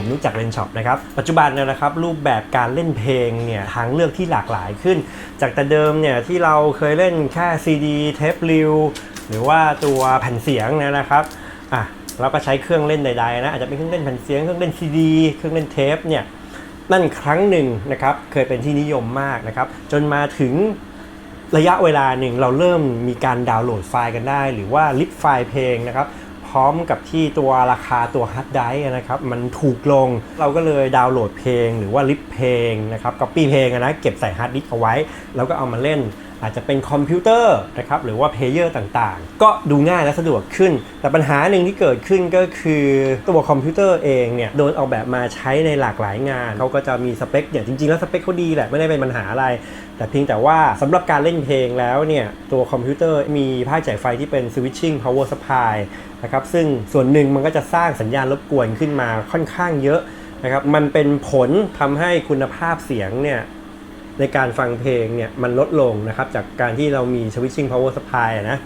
ผมรู้จักเลนช็อปนะครับ ปัจจุบันเนี่ยนะครับรูปแบบการเล่นเพลงเนี่ยทางเลือกที่หลากหลายขึ้น จากแต่เดิมเนี่ยที่เราเคยเล่นแค่ซีดีเทปริวหรือว่าตัวแผ่นเสียงนยนะครับอะเราก็ใช้เครื่องเล่นใดๆนะอาจจะเป็นเครื่องเล่นแผ่นเสียงเครื่องเล่นซีดีเครื่องเล่นเทปเนี่ยนั่นครั้งหนึ่งนะครับเคยเป็นที่นิยมมากนะครับ จนมาถึงระยะเวลาหนึ่งเราเริ่มมีการดาวน์โหลดไฟล์กันได้ หรือว่าลิฟไฟล์เพลงนะครับ พร้อมกับที่ตัวราคาตัวฮาร์ดไดร์นะครับมันถูกลงเราก็เลยดาวน์โหลดเพลงหรือว่าลิฟเพลงนะครับก๊อปปี้เพลงนะเก็บใส่ฮาร์ดดิสก์เอาไว้ แล้วก็เอามาเล่นอาจจะเป็นคอมพิวเตอร์นะครับหรือว่าเพลเยอร์ต่างๆ ก็ดูง่ายและสะดวกขึ้น แต่ปัญหาหนึ่งที่เกิดขึ้นก็คือตัวคอมพิวเตอร์เองเนี่ยโดนออกแบบมาใช้ในหลากหลายงานเขาก็จะมีสเปคเนี่ยจริงๆ แล้วสเปคเขาดีแหละไม่ได้เป็นปัญหาอะไร แต่เพียงแต่ว่าสำหรับการเล่นเพลงแล้วเนี่ยตัวคอมพิวเตอร์มีภาคจ่ายไฟที่เป็น switching power supply นะครับซึ่งส่วนหนึ่งมันก็จะสร้างสัญญาณรบกวนขึ้นมาค่อนข้างเยอะนะครับมันเป็นผลทำให้คุณภาพเสียงเนี่ยในการฟังเพลงเนี่ยมันลดลงนะครับจากการที่เรามี switching power supply นะ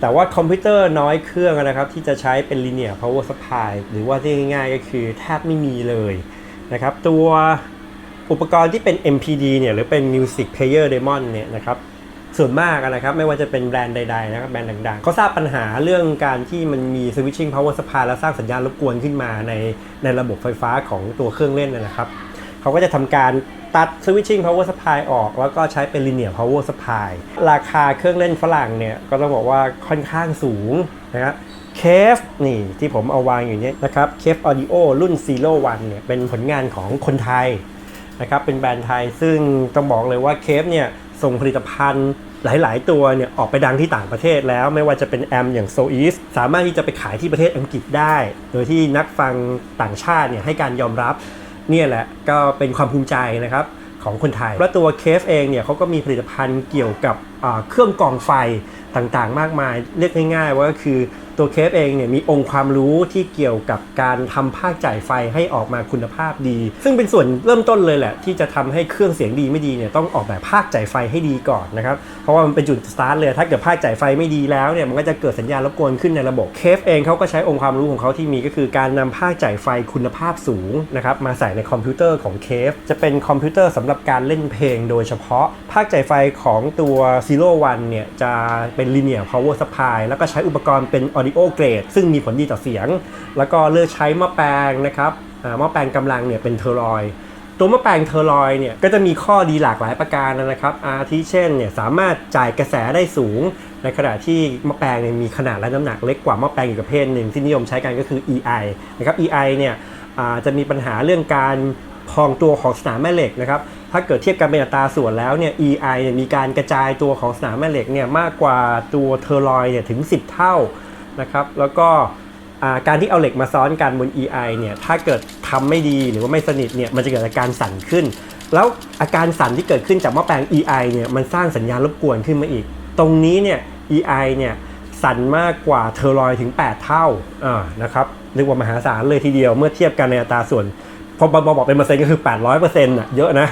แต่ว่าคอมพิวเตอร์น้อยเครื่องนะครับที่จะใช้เป็น linear power supply หรือว่าที่ง่ายๆก็คือแทบไม่มีเลยนะครับตัวอุปกรณ์ที่เป็น MPD เนี่ยหรือเป็น Music Player Demon เนี่ยนะครับ ส่วนมากนะครับไม่ว่าจะเป็นแบรนด์ใดๆนะครับแบรนด์ดังๆเขาทราบปัญหาเรื่องการที่มันมี switching power supply แล้วสร้างสัญญาณรบกวนขึ้นมาในในระบบไฟฟ้าของตัวเครื่องเล่นนะครับเขาก็จะทำการตัด switching power supply ออก แล้วก็ใช้เป็น linear power supply ราคาเครื่องเล่นฝรั่งเนี่ยก็ต้องบอกว่าค่อนข้างสูงนะครับเคฟนี่ที่ผมเอาวางอยู่เนี้นะครับเคฟออดิโอรุ่น Zero One เนี่ยเป็นผลงานของคนไทยนะครับเป็นแบรนด์ไทยซึ่งต้องบอกเลยว่าเคฟเนี่ยส่งผลิตภัณฑ์ หลาย ๆ ตัวเนี่ยออกไปดังที่ต่างประเทศแล้วไม่ว่าจะเป็นแอมอย่างโซอีสสามารถที่จะไปขายที่ประเทศอังกฤษได้ โดยที่นักฟังต่างชาติเนี่ยให้การยอมรับเนี่ยแหละก็เป็นความภูมิใจนะครับของคนไทย และตัวเคฟเองเนี่ยเขาก็มีผลิตภัณฑ์เกี่ยวกับเครื่องกรองไฟต่างๆ มากมาย เรียกง่าย ๆ ว่าก็คือ ตัวเคฟเองเนี่ยมีองค์ความรู้ที่เกี่ยวกับการทำภาคจ่ายไฟให้ออกมาคุณภาพดี ซึ่งเป็นส่วนเริ่มต้นเลยแหละ ที่จะทำให้เครื่องเสียงดีไม่ดีเนี่ยต้องออกแบบภาคจ่ายไฟให้ดีก่อนนะครับเพราะว่ามันเป็นจุดสตาร์ทเลยถ้าเกิดภาคจ่ายไฟไม่ดีแล้วเนี่ยมันก็จะเกิดสัญญาณรบกวนขึ้นในระบบเคฟเองเขาก็ใช้องค์ความรู้ของเขาที่มีก็คือการนำภาคจ่ายไฟคุณภาพสูงนะครับมาใส่ในคอมพิวเตอร์ของเคฟจะเป็นคอมพิวเตอร์สำหรับการเล่นเพลงโดยเฉพาะ ภาคจ่ายไฟของตัว Zero One เนี่ยจะเป็น linear power supply แล้วก็ใช้อุปกรณ์เป็น audio grade ซึ่งมีผลดีต่อเสียง แล้วก็เลือกใช้ม้อแปลงนะครับม้อแปลงกำลังเนี่ยเป็นเทอรอยด์ตัวม้อแปลงเทอรอยด์เนี่ยก็จะมีข้อดีหลากหลายประการนะครับ อาทิเช่นเนี่ยสามารถจ่ายกระแสได้สูง ในขณะที่ม้อแปลงเนี่ยมีขนาดและน้ำหนักเล็กกว่าม้อแปลงอีกประเภทหนึ่งที่นิยมใช้กันก็คือ EI นะครับ EI เนี่ยจะมีปัญหาเรื่องการพองตัวของสนามแม่เหล็กนะครับ ถ้าเกิดเทียบกันเป็นอัตราส่วนแล้วเนี่ย EI เนี่ยมีการกระจายตัวของสนามแม่เหล็กเนี่ยมากกว่าตัวเทอรอยด์เนี่ยถึง 10 เท่า นะครับ แล้วก็การที่เอาเหล็กมาซ้อนกันบน EI เนี่ย ถ้าเกิดทำไม่ดีหรือว่าไม่สนิทเนี่ย มันจะเกิดอาการสั่นขึ้น แล้วอาการสั่นที่เกิดขึ้นจากหม้อแปลง EI เนี่ย มันสร้างสัญญาณรบกวนขึ้นมาอีก ตรงนี้เนี่ย EI เนี่ยสั่นมากกว่าเทอรอยถึง 8 เท่าอ่านะครับเรียกว่ามหาศาลเลยทีเดียวเมื่อเทียบกันในอัตราส่วนพอบอกเป็นเปอร์เซ็นต์ก็คือ 800เปอร์เซ็นต์อะเยอะนะ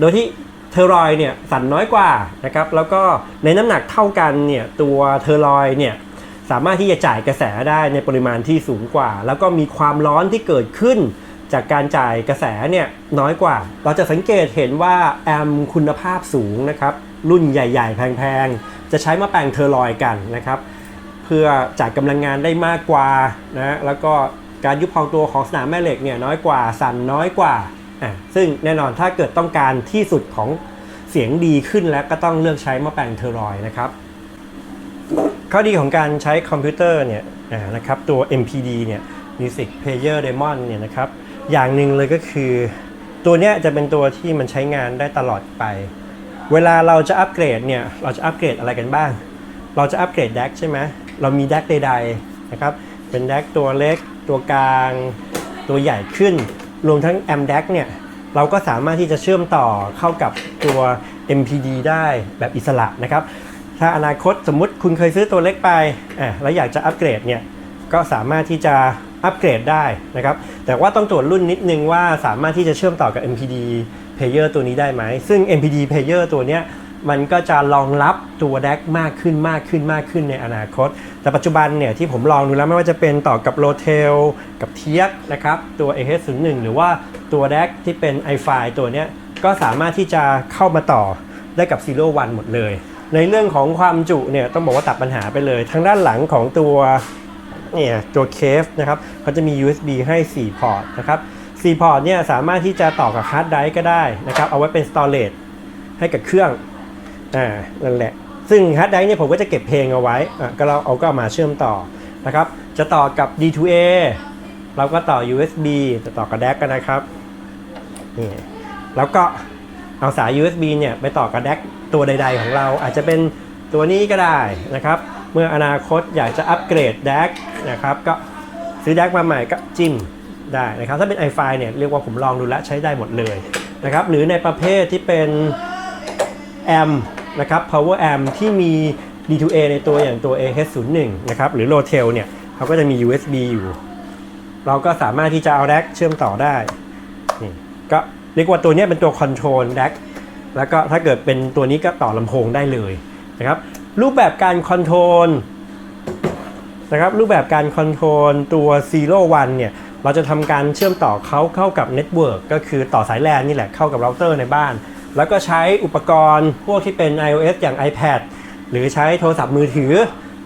โดยที่เทอรอยเนี่ยสั่นน้อยกว่านะครับแล้วก็ในน้ำหนักเท่ากันเนี่ยตัวเทอรอยเนี่ย สามารถที่จะจ่ายกระแสได้ในปริมาณที่สูงกว่า แล้วก็มีความร้อนที่เกิดขึ้น จากการจ่ายกระแสเนี่ยน้อยกว่า เราจะสังเกตเห็นว่าแอมป์คุณภาพสูงนะครับรุ่นใหญ่ๆ แพงๆ จะใช้มาแปลงเทอร์ลอยด์กันนะครับ เพื่อจ่ายกำลังงานได้มากกว่านะแล้วก็การยุบพองตัวของสนามแม่เหล็กเนี่ยน้อยกว่าสั่นน้อยกว่าอะซึ่งแน่นอนถ้าเกิดต้องการที่สุดของเสียงดีขึ้นแล้วก็ต้องเลือกใช้มาแปลงเทอร์ลอยด์นะครับ ข้อดีของการใช้คอมพิวเตอร์เนี่ยนะครับตัว MPD เนี่ย Music Player Demon เนี่ยนะครับอย่างหนึ่งเลยก็คือ ตัวเนี้ยจะเป็นตัวที่มันใช้งานได้ตลอดไป เวลาเราจะอัปเกรดเนี่ยเราจะอัปเกรดอะไรกันบ้าง เราจะอัปเกรด DAC ใช่ไหมเรามี DAC ใดๆนะครับเป็น DAC ตัวเล็กตัวกลาง ตัวใหญ่ขึ้น รวมทั้ง M DAC เนี่ยเราก็สามารถที่จะเชื่อมต่อเข้ากับตัว MPD ได้แบบอิสระนะครับ ถ้าอนาคตสมมุติคุณเคยซื้อตัวเล็กไปอะแล้วอยากจะอัปเกรดเนี่ยก็สามารถที่จะอัปเกรดได้นะครับ แต่ว่าต้องตรวจรุ่นนิดนึงว่าสามารถที่จะเชื่อมต่อกับ MPD Player ตัวนี้ได้ไหม ซึ่ง MPD Player ตัวเนี้ยมันก็จะรองรับตัว DAC มากขึ้นมากขึ้นมากขึ้นในอนาคต แต่ปัจจุบันเนี่ยที่ผมลองดูแล้วไม่ว่าจะเป็นต่อกับ r o t e l กับเทียนะครับ ตัว AH01 หรือว่าตัว DAC ที่เป็น i5 ตัวเนี้ยก็สามารถที่จะเข้ามาต่อได้กับ Zero One หมดเลย ในเรื่องของความจุเนี่ยต้องบอกว่าตัดปัญหาไปเลย ทางด้านหลังของตัวเนี่ยตัวเคฟนะครับเขาจะมี USB ให้ 4 พอร์ตนะครับ4พอร์ตเนี่ยสามารถที่จะต่อกับฮาร์ดไดรฟ์ก็ได้นะครับเอาไว้เป็น storage ให้กับเครื่องอ่านั่นแหละ ซึ่งฮาร์ดไดรฟ์เนี่ยผมก็จะเก็บเพลงเอาไว้อะก็เราเอาก็มาเชื่อมต่อนะครับจะต่อกับ D2A เราก็ต่อ USB จะต่อกับ DAC กันนะครับนี่แล้วก็เอาสาย USB เนี่ยไปต่อกับ DAC ตัวใด ๆ ของเราอาจจะเป็นตัวนี้ก็ได้นะครับ เมื่ออนาคตอยากจะอัปเกรด DAC นะครับก็ซื้อ DAC มาใหม่ก็จิ้มได้นะครับ ถ้าเป็น i5 เนี่ยเรียกว่าผมลองดูแล้วใช้ได้หมดเลยนะครับ หรือในประเภทที่เป็นแอมนะครับ power amp ที่มี D2A ในตัวอย่างตัว AH01 นะครับ หรือ Rotel เนี่ยเขาก็จะมี USB อยู่ เราก็สามารถที่จะเอา DAC เชื่อมต่อได้นี่ก็เรียกว่าตัวนี้เป็นตัว control DAC แแล้วก็ถ้าเกิดเป็นตัวนี้ก็ต่อลำโพงได้เลยนะครับรูปแบบการคอนโทรลนะครับรูปแบบการคอนโทรลตัว Zero One เนี่ยเราจะทำการเชื่อมต่อเขาเข้ากับเน็ตเวิร์กก็คือต่อสายแลนนี่แหละเข้ากับเราเตอร์ในบ้าน แล้วก็ใช้อุปกรณ์พวกที่เป็น iOS อย่าง iPad หรือใช้โทรศัพท์มือถือ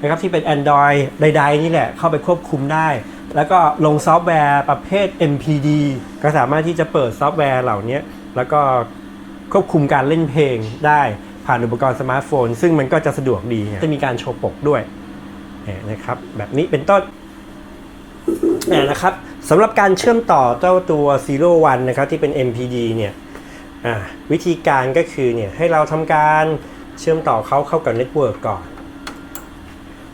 นะครับที่เป็น Android ใด ๆ นี่แหละเข้าไปควบคุมได้ แล้วก็ลงซอฟต์แวร์ประเภท MPD ก็สามารถที่จะเปิดซอฟต์แวร์เหล่านี้แล้วก็ ควบคุมการเล่นเพลงได้ผ่านอุปกรณ์สมาร์ทโฟน ซึ่งมันก็จะสะดวกดีจะมีการโชว์ปกด้วยนะครับ แบบนี้เป็นต้นนะครับสำหรับการเชื่อมต่อเจ้าตัว Zero One นะครับที่เป็น MPD เนี่ยวิธีการก็คือเนี่ยให้เราทำการเชื่อมต่อเขาเข้ากับเน็ตเวิร์กก่อน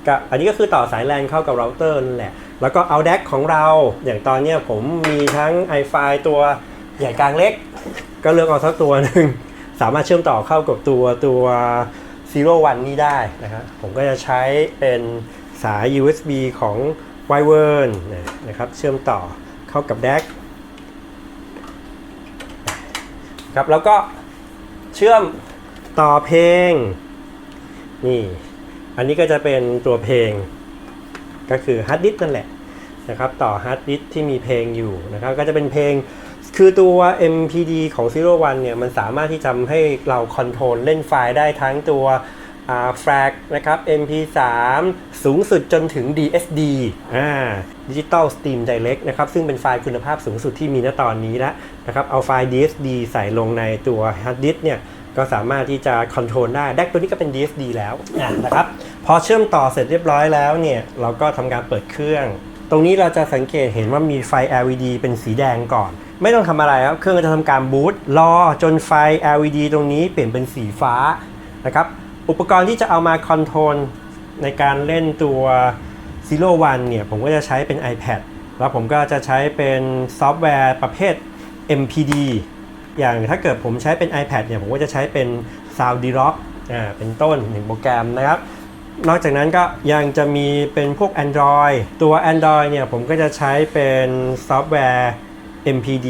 ก็อันนี้ก็คือต่อสายแลนเข้ากับเราเตอร์นั่นแหละ แล้วก็เอา DAC ของเรา อย่างตอนเนี้ยผมมีทั้ง i5 ตัวใหญ่กลางเล็ก ก็เลือกเอาสักตัวหนึ่งสามารถเชื่อมต่อเข้ากับตัวตัว Zero One นี้ได้นะครับผมก็จะใช้เป็นสาย USB ของ w i v e r n นะครับเชื่อมต่อเข้ากับ DAC ครับแล้วก็เชื่อมต่อเพลงนี่อันนี้ก็จะเป็นตัวเพลง ก็คือฮาร์ดดิสนั่นแหละนะครับต่อฮาร์ดดิสที่มีเพลงอยู่นะครับก็จะเป็นเพลง คือตัว MPD ของ Zero One เนี่ยมันสามารถที่จะทำให้เราคอนโทรลเล่นไฟล์ได้ทั้งตัวแฟลกนะครับ MP3 สูงสุดจนถึง DSD อ่า Digital Steam Direct นะครับ ซึ่งเป็นไฟล์คุณภาพสูงสุดที่มีณตอนนี้แล้วนะครับ เอาไฟล์ DSD ใส่ลงในตัว hard disk เนี่ย ก็สามารถที่จะคอนโทรลได้ แดกตัวนี้ก็เป็น DSD แล้วนะครับ พอเชื่อมต่อเสร็จเรียบร้อยแล้วเนี่ย เราก็ทำการเปิดเครื่อง ตรงนี้เราจะสังเกตเห็นว่ามีไฟ LED เป็นสีแดงก่อน ไม่ต้องทำอะไรครับ เครื่องก็จะทำการบูตรอจนไฟ LED ตรงนี้เปลี่ยนเป็นสีฟ้านะครับ อุปกรณ์ที่จะเอามาคอนโทรลในการเล่นตัว Zero One เนี่ย ผมก็จะใช้เป็น iPad แล้วผมก็จะใช้เป็นซอฟต์แวร์ประเภท MPD อย่างถ้าเกิดผมใช้เป็น iPad เนี่ย ผมก็จะใช้เป็น Sound d r o p อ่าเป็นต้นหนึ่งโปรแกรมนะครับนอกจากนั้นก็ยังจะมีเป็นพวก Android ตัว Android เนี่ยผมก็จะใช้เป็นซอฟต์แวร์ MPD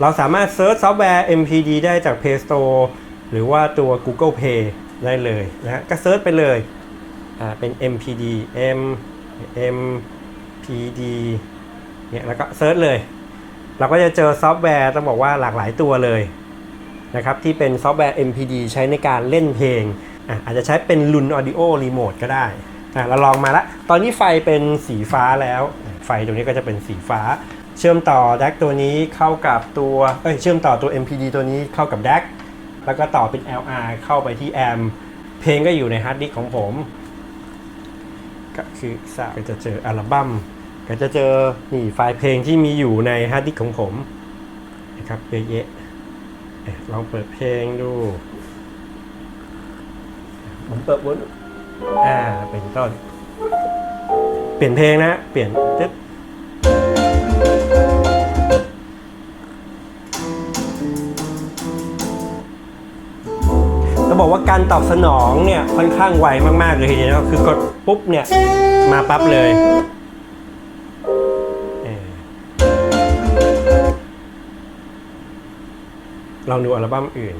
เราสามารถเซิร์ชซอฟต์แวร์ MPD ได้จาก Play Store หรือว่าตัว Google Play ได้เลยนะฮะก็เซิร์ชไปเลยอ่าเป็น MPD M MPD เนี่ยแล้วก็เซิร์ชเลย เราก็จะเจอซอฟต์แวร์ต้องบอกว่าหลากหลายตัวเลยนะครับที่เป็นซอฟต์แวร์ MPD ใช้ในการเล่นเพลงอะอาจจะใช้เป็นลุน Audio Remote ก็ได้อะเราลองมาละ ตอนนี้ไฟเป็นสีฟ้าแล้ว ไฟตรงนี้ก็จะเป็นสีฟ้า เชื่อมต่อ DAC ตัวนี้เข้ากับตัวเอ้ยเชื่อมต่อตัว MPD ตัวนี้เข้ากับ DAC แล้วก็ต่อเป็น LR เข้าไปที่แอมเพลงก็อยู่ในฮาร์ดดิสก์ของผม ก็คือสก็จะเจออัลบั้มก็จะเจอนี่ไฟล์เพลงที่มีอยู่ในฮาร์ดดิสก์ของผมนะครับเยอะแยะเอ๊ะลองเปิดเพลงดู ผมเปิดวนอ่าเป็นต้น เปลี่ยนเพลงนะ เปลี่ยนตึ๊ เราบอกว่าการตอบสนองเนี่ยค่อนข้างไวมากๆเลยทีเดียวคือกดปุ๊บเนี่ยมาปั๊บเลยเออลองดูอัลบั้มอื่น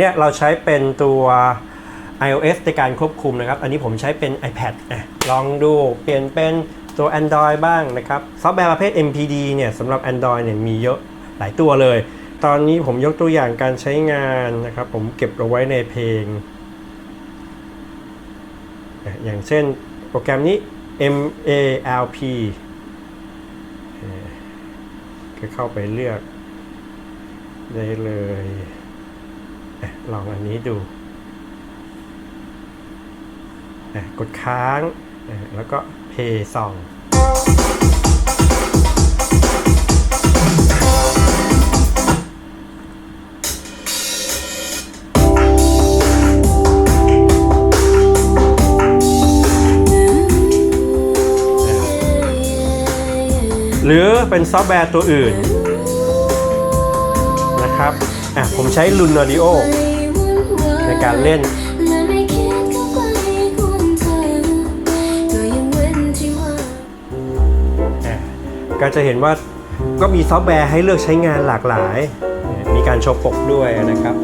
เนี้ยเราใช้เป็นตัว iOS ในการควบคุมนะครับ อันนี้ผมใช้เป็น iPad อะลองดูเปลี่ยนเป็นตัว Android บ้างนะครับซอฟต์แวร์ประเภท MPD เนี่ยสำหรับ Android เนี่ยมีเยอะหลายตัวเลย ตอนนี้ผมยกตัวอย่างการใช้งานนะครับ ผมเก็บเอาไว้ในเพลง อย่างเช่นโปรแกรมนี้ MALP ก็เข้าไปเลือกได้เลย ลองอันนี้ดูกดค้างแล้วก็ Play Song หรือเป็นซอฟต์แวร์ตัวอื่นนะครับ อะผมใช้ลุนอดิโอในการเล่นและไม่คิดเข้าใกล้คุณเธอก็ยังเว้นที่ว่าอะก็จะเห็นว่าก็มีซอฟต์แวร์ให้เลือกใช้งานหลากหลาย มีการโชว์ปกด้วยนะครับ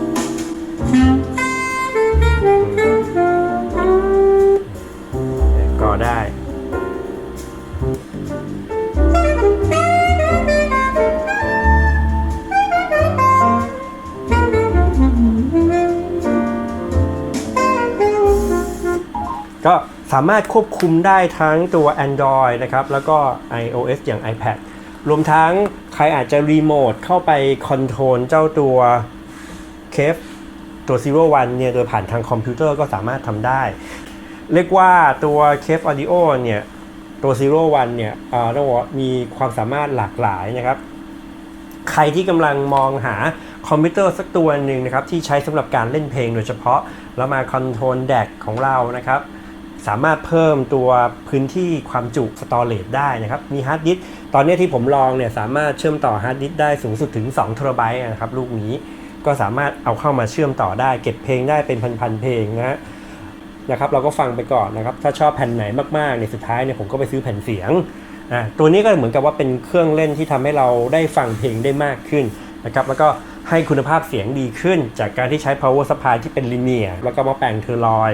ามารถควบคุมได้ทั้งตัว Android นะครับ แล้วก็ iOS อย่าง iPad รวมทั้งใครอาจจะรีโมทเข้าไปคอนโทรลเจ้าตัวเคฟตัว Zero One เนี่ย โดยผ่านทางคอมพิวเตอร์ก็สามารถทำได้ เรียกว่าตัวเคฟ Audio เนี่ย ตัว Zero One เนี่ยเอ่อต้องบอกมีความสามารถหลากหลายนะครับ ใครที่กำลังมองหาคอมพิวเตอร์สักตัวหนึ่งนะครับ ที่ใช้สำหรับการเล่นเพลงโดยเฉพาะ แล้วมาคอนโทรลแดกของเรานะครับ สามารถเพิ่มตัวพื้นที่ความจุสตอเรจได้นะครับ มีฮาร์ดดิสก์ตอนนี้ที่ผมลองเนี่ยสามารถเชื่อมต่อฮาร์ดดิสก์ได้สูงสุดถึง2เทราไบต์นะครับลูกนี้ก็สามารถเอาเข้ามาเชื่อมต่อได้ เก็บเพลงได้เป็นพันๆเพลงนะฮะนะครับเราก็ฟังไปก่อนนะครับ ถ้าชอบแผ่นไหนมากๆเนี่ยสุดท้ายเนี่ยผมก็ไปซื้อแผ่นเสียงอะตัวนี้ก็เหมือนกับว่าเป็นเครื่องเล่นที่ทำให้เราได้ฟังเพลงได้มากขึ้นนะครับแล้วก็ให้คุณภาพเสียงดีขึ้น จากการที่ใช้ power supply ที่เป็นลิเนียแล้วก็มาแปลงเทอร์ลอย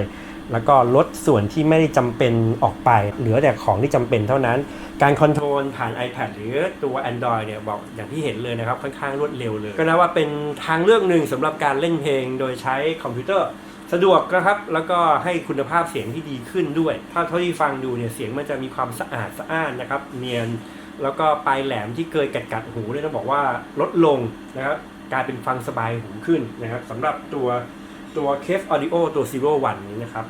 แล้วก็ลดส่วนที่ไม่ได้จำเป็นออกไป เหลือแต่ของที่จำเป็นเท่านั้น การคอนโทรลผ่าน iPad หรือตัว Android เนี่ยบอกอย่างที่เห็นเลยนะครับ ค่อนข้างรวดเร็วเลย ก็นับว่าเป็นทางเลือกหนึ่งสำหรับการเล่นเพลงโดยใช้คอมพิวเตอร์สะดวกนะครับ แล้วก็ให้คุณภาพเสียงที่ดีขึ้นด้วยถ้าเท่าที่ฟังดูเนี่ยเสียงมันจะมีความสะอาดสะอ้านนะครับ เนียน แล้วก็ปลายแหลมที่เคยกัดกัดๆหูเนี่ยต้องบอกว่าลดลงนะครับกลายเป็นฟังสบายหูขึ้นนะครับสำหรับตัวตัว Cave Audio ตัว Zero One นี้นะครับ